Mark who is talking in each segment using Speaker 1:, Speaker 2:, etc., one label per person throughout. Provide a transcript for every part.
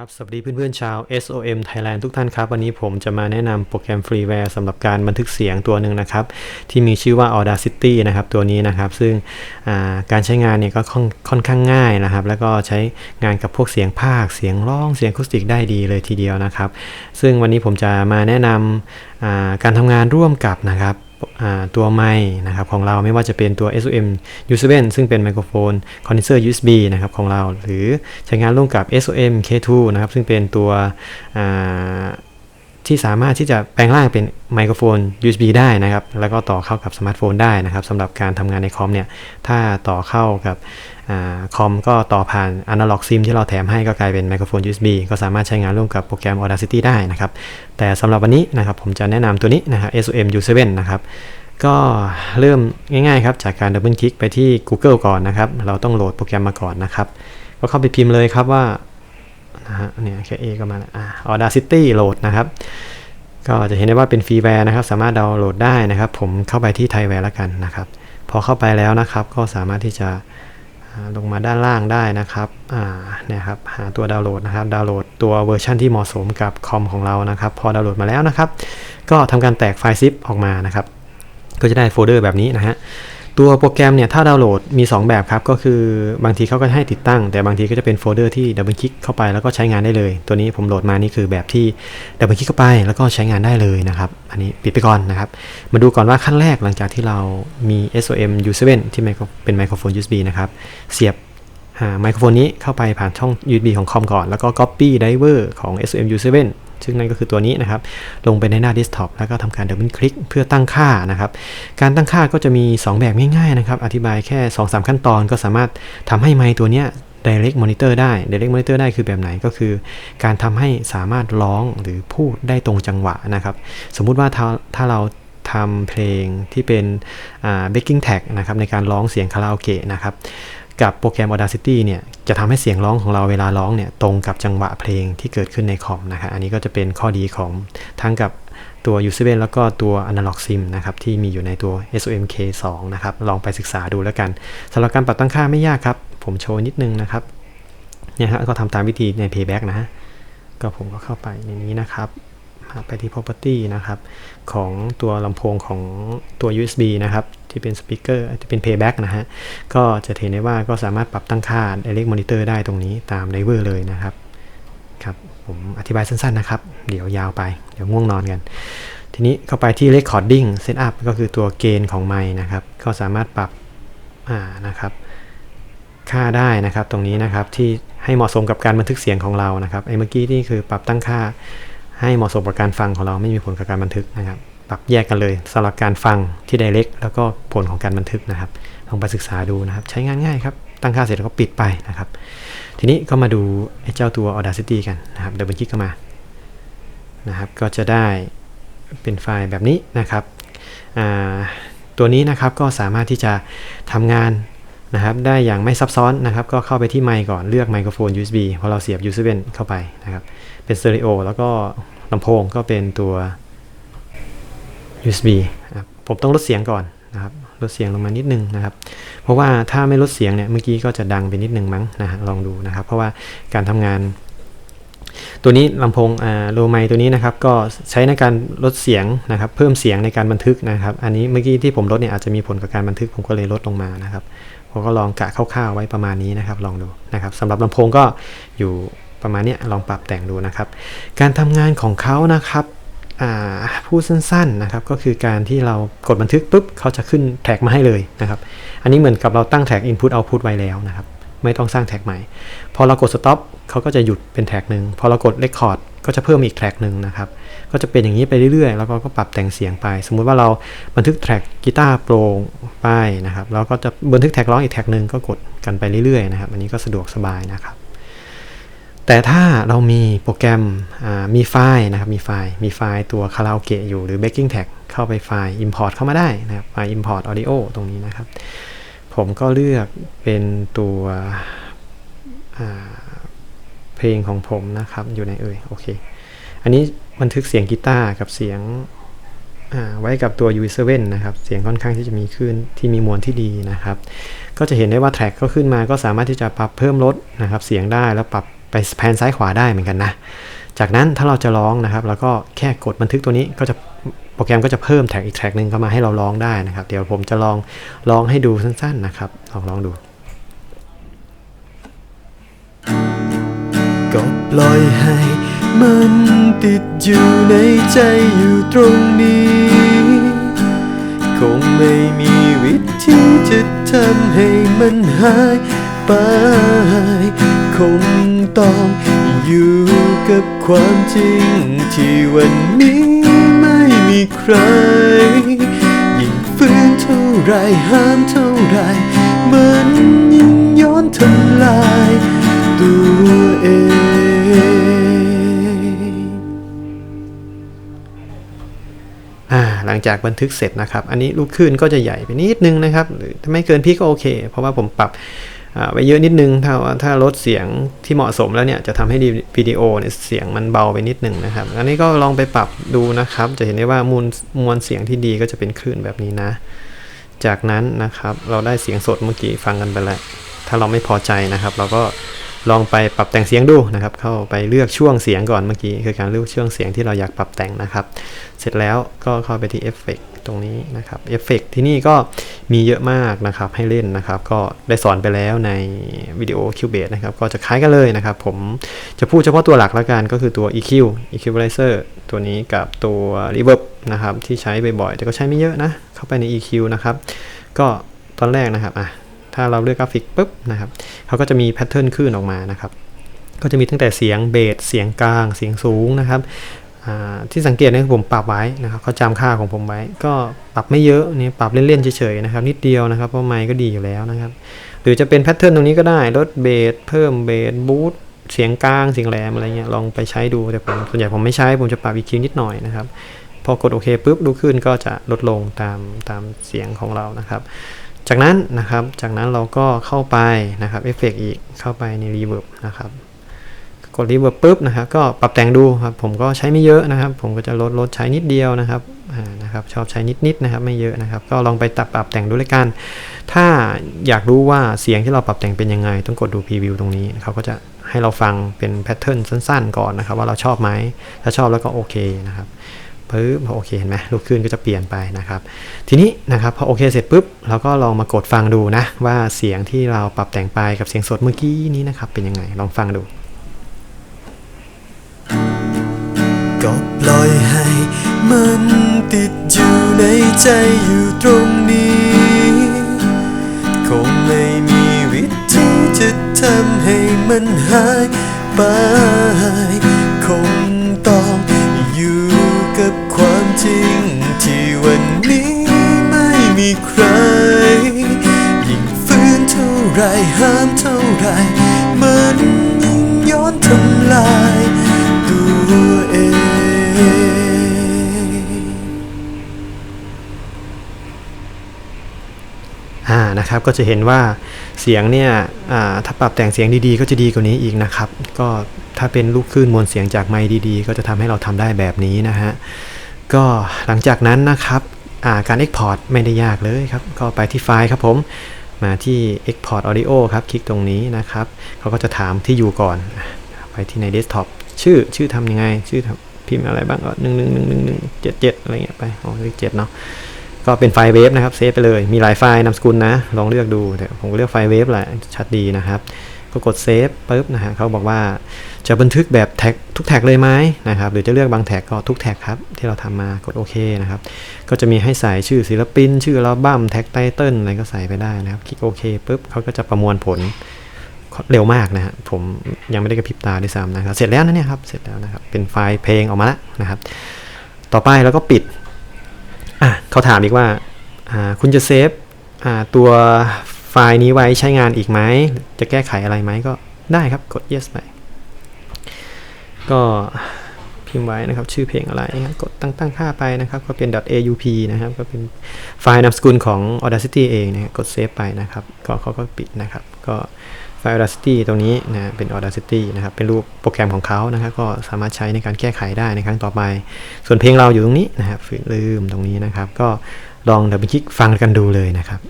Speaker 1: ครับสวัสดีเพื่อนๆชาว SOM Thailand ทุกท่านครับ วันนี้ผมจะมาแนะนำโปรแกรมฟรีแวร์สำหรับการบันทึกเสียงตัวหนึ่งนะครับ ที่มีชื่อว่า Audacity นะครับตัวนี้นะครับ ซึ่งาการใช้งานเนี่ยก็ค่อนค่อนข้างง่ายนะครับ แล้วก็ใช้งานกับพวกเสียงภาค เสียงร้องเสียงคูสติกได้ดีเลยทีเดียวนะครับ ซึ่งวันนี้ผมจะมาแนะนำอ่าการทำงานร่วมกับนะครับ ตัวไมค์นะครับของเราไม่ว่าจะเป็นตัว SOM U7 ซึ่งเป็นไมโครโฟนคอนเดนเซอร์ USB นะครับของเรา หรือใช้งานร่วมกับ SOM K2 นะครับซึ่งเป็นตัว ที่สามารถที่จะแปลงร่างเป็นไมโครโฟน USB ได้นะครับ แล้วก็ต่อเข้ากับสมาร์ทโฟนได้นะครับสำหรับการทำงานในคอมเนี่ย ถ้าต่อเข้ากับอคอมก็ต่อผ่านอนาล็อกซิมที่เราแถมให้ก็กลายเป็นไมโครโฟน USB ก็สามารถใช้งานร่วมกับโปรแกรม Audacity ได้นะครับ แต่สำหรับวันนี้นะครับผมจะแนะนำตัวนี้นะครับ SOM U7 นะครับก็เริ่มง่ายๆครับจากการดับเบิลคลิกไปที่ Google ก่อนนะครับ เราต้องโหลดโปรแกรมมาก่อนนะครับ ก็เข้าไปพิมพ์เลยครับว่า นะฮะเนี่ยแค่ A ก็มาแล้วอ่า Audacity โหลดนะครับ ก็จะเห็นได้ว่าเป็นฟรีแวร์นะครับ สามารถดาวน์โหลดได้นะครับ ผมเข้าไปที่ไทยแวร์แล้วกันนะครับ พอเข้าไปแล้วนะครับ ก็สามารถที่จะลงมาด้านล่างได้นะครับอ่าเนี่ยครับ หาตัวดาวน์โหลดนะครับ ดาวน์โหลดตัวเวอร์ชันที่เหมาะสมกับคอมของเรานะครับ พอดาวน์โหลดมาแล้วนะครับ ก็ทำการแตกไฟล์ซิปออกมานะครับ ก็จะได้โฟลเดอร์แบบนี้นะฮะ ตัวโปรแกรมเนี่ยถ้าดาวน์โหลดมี 2 แบบครับ ก็คือบางทีเขาก็ให้ติดตั้ง แต่บางทีก็จะเป็นโฟลเดอร์ที่ดับเบิลคลิกเข้าไปแล้วก็ใช้งานได้เลย ตัวนี้ผมโหลดมานี่คือแบบที่ดับเบิลคลิกเข้าไปแล้วก็ใช้งานได้เลยนะครับ อันนี้ปิดไปก่อนนะครับ มาดูก่อนว่าขั้นแรกหลังจากที่เรามี SOM U7 ที่เป็นไมโครโฟน USB นะครับ เสียบอ่าไมโครโฟนนี้เข้าไปผ่านช่อง USB ของคอมก่อน แล้วก็ Copy Driver ของ SOM U7 ซึ่งนั่นก็คือตัวนี้นะครับ ลงไปในหน้า Desktop แล้วก็ทำการดับเบิลคลิกเพื่อตั้งค่านะครับ การตั้งค่าก็จะมี 2 แบบง่ายๆนะครับ อธิบายแค่ 2-3 ขั้นตอนก็สามารถทำให้ไมค์ตัวนี้ direct monitor ได้ direct monitor ได้คือแบบไหนก็คือ การทำให้สามารถร้องหรือพูดได้ตรงจังหวะนะครับ สมมุติว่าถ้าถ้าเราทำเพลงที่เป็น backing tag นะครับในการร้องเสียงคาราโอเกะนะครับ กับโปรแกรม Audacity เนี่ยจะทำให้เสียงร้องของเราเวลาร้องเนี่ยตรงกับจังหวะเพลงที่เกิดขึ้นในคอมนะครับอันนี้ก็จะเป็นข้อดีของทั้งกับตัว U7 แล้วก็ตัว Analog Sim นะครับที่มีอยู่ในตัว SOM K2 นะครับลองไปศึกษาดูแล้วกันสำหรับการปรับตั้งค่าไม่ยากครับ ผมโชว์นิดนึงนะครับเนี่ยฮะก็ทำตามวิธีใน Playback นะฮะก็ผมก็เข้าไปในนี้นะครับมาไปที่ property นะครับของตัวลำโพงของตัว USB นะครับ ที่เป็นสปีกเกอร์ที่เป็น playback นะฮะ ก็จะเห็นได้ว่าก็สามารถปรับตั้งค่า direct monitor ได้ตรงนี้ตาม driver เลยนะครับครับผมอธิบายสั้นๆนะครับ เดี๋ยวยาวไป เดี๋ยวง่วงนอนกัน ทีนี้เข้าไปที่ recording setup ก็คือตัวเกณฑ์ของไมค์นะครับ ก็สามารถปรับอ่านะครับค่าได้นะครับ ตรงนี้นะครับที่ให้เหมาะสมกับการบันทึกเสียงของเรานะครับไอ้เมื่อกี้นี่คือปรับตั้งค่าให้เหมาะสมกับการฟังของเราไม่มีผลกับการบันทึกนะครับ ปรับแยกกันเลยสำหรับการฟังที่ direct แล้วก็ผลของการบันทึกนะครับลองไปศึกษาดูนะครับ ใช้งานง่ายครับ ตั้งค่าเสร็จแล้วก็ปิดไปนะครับ ทีนี้ก็มาดูไอ้เจ้าตัว Audacity กันนะครับเดินบันคลิกเข้ามานะครับ ก็จะได้เป็นไฟล์แบบนี้นะครับตัวนี้นะครับก็สามารถที่จะทำงานนะครับ ได้อย่างไม่ซับซ้อนนะครับ ก็เข้าไปที่ไมค์ก่อนเลือกไมโครโฟน USB พอเราเสียบ USB เข้าไปนะครับ เป็นสเตอริโอแล้วก็ลำโพงก็เป็นตัว USB ผมต้องลดเสียงก่อนนะครับลดเสียงลงมานิดนึงนะครับ เพราะว่าถ้าไม่ลดเสียงเนี่ยเมื่อกี้ก็จะดังไปนิดนึงมั้งนะลองดูนะครับ เพราะว่าการทำงาน ตัวนี้ลำโพงอ่าโลไมตัวนี้นะครับ ก็ใช้ในการลดเสียงนะครับ เพิ่มเสียงในการบันทึกนะครับ อันนี้เมื่อกี้ที่ผมลดเนี่ยอาจจะมีผลกับการบันทึกผมก็เลยลดลงมานะครับผมก็ลองกะคร่าวๆไว้ประมาณนี้นะครับ ลองดูนะครับสำหรับลำโพงก็อยู่ประมาณนี้ลองปรับแต่งดูนะครับ การทำงานของเขานะครับ พูดสั้นๆนะครับก็คือการที่เรากดบันทึกปุ๊บเขาจะขึ้นแท็กมาให้เลยนะครับ อันนี้เหมือนกับเราตั้งแท็ก input output ไว้แล้วนะครับ ไม่ต้องสร้างแท็กใหม่ พอเรากด stop เขาก็จะหยุดเป็นแท็กหนึ่งพอเรากด record ก็จะเพิ่มอีกแท็กหนึ่งนะครับก็จะเป็นอย่างนี้ไปเรื่อยๆ แล้วก็ก็ปรับแต่งเสียงไป สมมุติว่าเราบันทึกแท็กกีตาร์โปร่งไปนะครับแล้วก็จะบันทึกแท็กร้องอีกแท็กหนึ่งก็กดกันไปเรื่อยๆนะครับอันนี้ก็สะดวกสบายนะครับ แต่ถ้าเรามีโปรแกรมมีไฟล์นะครับ มีไฟล์ มีไฟล์ตัวคาราโอเกะอยู่หรือ backing tag เข้าไปไฟล์ import เข้ามาได้นะครับไฟล์ import audio ตรงนี้นะครับ ผมก็เลือกเป็นตัวเพลงของผมนะครับ อยู่ในเอ่ย โอเค อันนี้บันทึกเสียงกีตาร์กับเสียงไว้กับตัว U7 นะครับ เสียงค่อนข้างที่จะมีขึ้นที่มีมวลที่ดีนะครับ ก็จะเห็นได้ว่าแทร็กก็ขึ้นมาก็สามารถที่จะปรับเพิ่มลดนะครับ เสียงได้แล้วปรับ แพนซ้ายขวาได้เหมือนกันนะ จากนั้นถ้าเราจะร้องนะครับเราก็แค่กดบันทึกตัวนี้ก็จะโปรแกรมก็จะเพิ่มแท็กอีกแท็กหนึ่งเข้ามาให้เราร้องได้นะครับ เดี๋ยวผมจะลองร้องให้ดูสั้นๆนะครับลองร้องดู
Speaker 2: ก็ปล่อยให้มันติดอยู่ในใจอยู่ตรงนี้ คงไม่มีวิธีจะทำให้มันหายไป คงต้องอยู่กับความจริง ที่วันนี้ไม่มีใคร ยิ่งฝืนเท่าไรห้ามเท่าไรมันยิ่งย้อนทำลายตัวเอง
Speaker 1: อ่าหลังจากบันทึกเสร็จนะครับ อันนี้ลูกคลื่นก็จะใหญ่ไปนิดนึงนะครับหรือถ้าไม่เกินพี่ก็โอเค เพราะว่าผมปรับ ไว้เยอะนิดนึงถ้าว่าถ้าลดเสียงที่เหมาะสมแล้วเนี่ยจะทำให้ดีวิดีโอเนี่ยเสียงมันเบาไปนิดนึงนะครับ อันนี้ก็ลองไปปรับดูนะครับ จะเห็นได้ว่ามวลมวลเสียงที่ดีก็จะเป็นคลื่นแบบนี้นะ จากนั้นนะครับเราได้เสียงสดเมื่อกี้ฟังกันไปแล้ว ถ้าเราไม่พอใจนะครับ เราก็ลองไปปรับแต่งเสียงดูนะครับ เข้าไปเลือกช่วงเสียงก่อนเมื่อกี้คือการเลือกช่วงเสียงที่เราอยากปรับแต่งนะครับ เสร็จแล้วก็เข้าไปที่เอฟเฟกต์ ตรงนี้นะครับเอฟเฟกที่นี่ก็มีเยอะมากนะครับให้เล่นนะครับ ก็ได้สอนไปแล้วในวิดีโอ Cubase นะครับ ก็จะคล้ายกันเลยนะครับ ผมจะพูดเฉพาะตัวหลักล้วกันก็คือตัว EQ Equalizer ตัวนี้กับตัว Reverb นะครับ ที่ใช้บ่อยๆ แต่ก็ใช้ไม่เยอะนะ เข้าไปใน EQ นะครับ ก็ตอนแรกนะครับอะถ้าเราเลือกกราฟิกปุ๊บนะครับเขาก็จะมีแพทเทิร์นขึ้นออกมานะครับก็จะมีตั้งแต่เสียงเบส เสียงกลาง เสียงสูงนะครับ ที่สังเกตนะผมปรับไว้นะครับเขาจำค่าของผมไว้ ก็ปรับไม่เยอะนี่ปรับเล่นๆเฉยๆนะครับนิดเดียวนะครับเพราะไมค์ก็ดีอยู่แล้วนะครับ หรือจะเป็นแพทเทิร์นตรงนี้ก็ได้ลดเบสเพิ่มเบสบูทเสียงกลางเสียงแหลมอะไรเงี้ยลองไปใช้ดูแต่ผมส่วนใหญ่ผมไม่ใช้ผมจะปรับ EQ นิดหน่อยนะครับพอกดโอเคปุ๊บดูขึ้นก็จะลดลงตามตามเสียงของเรานะครับ จากนั้นนะครับจากนั้นเราก็เข้าไปนะครับเอฟเฟกอีกเข้าไปในรีเวิร์บนะครับ กดรีเวิร์บปุ๊บนะครับก็ปรับแต่งดูครับผมก็ใช้ไม่เยอะนะครับ ผมก็จะลดลดใช้นิดเดียวนะครับนะครับชอบใช้นิดๆนะครับไม่เยอะนะครับ ก็ลองไปตัดปรับแต่งดูเลยกัน ถ้าอยากรู้ว่าเสียงที่เราปรับแต่งเป็นยังไง ต้องกดดูพรีวิวตรงนี้เขาก็จะให้เราฟังเป็นแพทเทิร์นสั้น ๆ ก่อนนะครับ ว่าเราชอบไหมถ้าชอบแล้วก็โอเคนะครับปึ๊บพอโอเคเห็นไหมลูกคลื่นก็จะเปลี่ยนไปนะครับ ทีนี้นะครับพอโอเคเสร็จปุ๊บเราก็ลองมากดฟังดูนะว่าเสียงที่เราปรับแต่งไปกับเสียงสดเมื่อกี้นี้นะครับเป็นยังไงลองฟังดู
Speaker 2: ก็ปล่อยให้มันติดอยู่ในใจอยู่ตรงนี้ คงไม่มีวิธีจะทำให้มันหายไป คงต้องอยู่กับความจริงที่วันนี้ไม่มีใคร ยิ่งฝืนเท่าไรห้ามเท่าไร มันยิ่งย้อนทำลาย อ่า
Speaker 1: นะครับก็จะเห็นว่าเสียงเนี่ยถ้าปรับแต่งเสียงดีๆ ก็จะดีกว่านี้อีกนะครับ ก็ถ้าเป็นลูกคลื่นมวลเสียงจากไมค์ดีๆ ก็จะทำให้เราทำได้แบบนี้นะฮะก็หลังจากนั้นนะครับาการ Export ไม่ได้ยากเลยครับ ก็ไปที่ไฟล์ครับผมมาที่ Export Audio ครับ คลิกตรงนี้นะครับเขาก็จะถามที่อยู่ก่อน ไปที่ใน Desktop ชื่อชื่อทำยังไง ชื่อพิมพ์อะไรบ้างก็หนึ่งหนึ่งหนึ่งหนึ่งหนึ่งเจ็ดเจ็ดอะไรเงี้ยไปอ๋อเลขเจ็ดเนาะ ก็เป็นไฟล์เวฟนะครับเซฟไปเลยมีหลายไฟล์นามสกุลนะ ลองเลือกดูแต่ผมก็เลือกไฟล์เวฟแหละชัดดีนะครับก็กดเซฟปุ๊บนะฮะเขาบอกว่าจะบันทึกแบบแท็กทุกแท็กเลยไหมนะครับหรือจะเลือกบางแท็กก็ทุกแท็กครับที่เราทำมากดโอเคนะครับก็จะมีให้ใส่ชื่อศิลปิน ชื่ออัลบั้มแท็กไตเติลอะไรก็ใส่ไปได้นะครับ คลิกโอเคปุ๊บเขาก็จะประมวลผลเร็วมากนะฮะผมยังไม่ได้กระพริบตาด้วยซ้ำนะครับเสร็จแล้วนะเนี่ยครับเสร็จแล้วนะครับเป็นไฟล์เพลงออกมาแล้วนะครับ ต่อไปแล้วก็ปิด อะเขาถามอีกว่าอ่าคุณจะเซฟอ่าตัวไฟล์นี้ไว้ใช้งานอีกไหม จะแก้ไขอะไรไหมก็ได้ครับกด yes ไปก็พิมพ์ไว้นะครับชื่อเพลงอะไรนะครับกดตั้งตั้งค่าไปนะครับ ก็เป็น .aup นะครับ ก็เป็นไฟล์นามสกุลของ Audacity เองนะครับกดเซฟไปนะครับ ก็เขาก็ปิดนะครับ ก็ ล์ Audacity ตรงนี้นะเป็น Audacity นะครับเป็นรูปโปรแกรมของเขานะครับก็สามารถใช้ในการแก้ไขได้ในครั้งต่อไป ส่วนเพลงเราอยู่ตรงนี้นะครับฝืนลืมตรงนี้นะครับ ก็ลองเดับเบิลคลิกฟังกันดูเลยนะครับ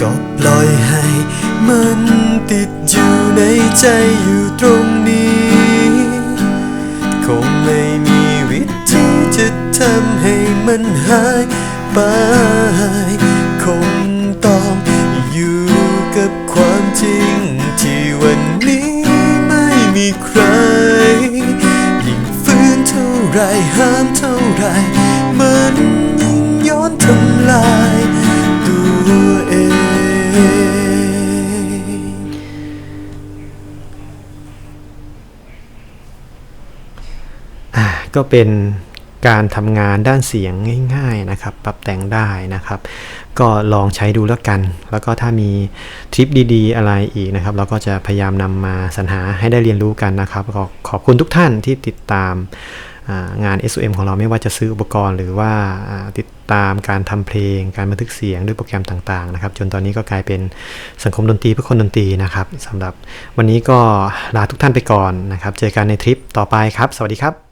Speaker 2: ก็ปล่อยให้มันติดอยู่ในใจอยู่ตรงนี้ คงไม่มีวิธีจะทำให้มันหาย ไป คงต้องอยู่กับความจริง ที่วันนี้ไม่มีใคร ยิ่งฝืนเท่าไรห้ามเท่าไร มันยิ่งย้อนทำลายตัวเอง
Speaker 1: ก็เป็น การทำงานด้านเสียงง่ายๆนะครับ ปรับแต่งได้นะครับ ก็ลองใช้ดูแล้วกัน แล้วก็ถ้ามีทริปดีๆ อะไรอีกนะครับ เราก็จะพยายามนำมาสรรหาให้ได้เรียนรู้กันนะครับ ขอขอบคุณทุกท่านที่ติดตามอ่างาน SOM ของเราไม่ว่าจะซื้ออุปกรณ์หรือว่าอ่าติดตามการทำเพลง การบันทึกเสียงด้วยโปรแกรมต่างๆนะครับ จนตอนนี้ก็กลายเป็นสังคมดนตรีเพื่อคนดนตรีนะครับสำหรับวันนี้ก็ลาทุกท่านไปก่อนนะครับ เจอกันในทริปต่อไปครับ สวัสดีครับ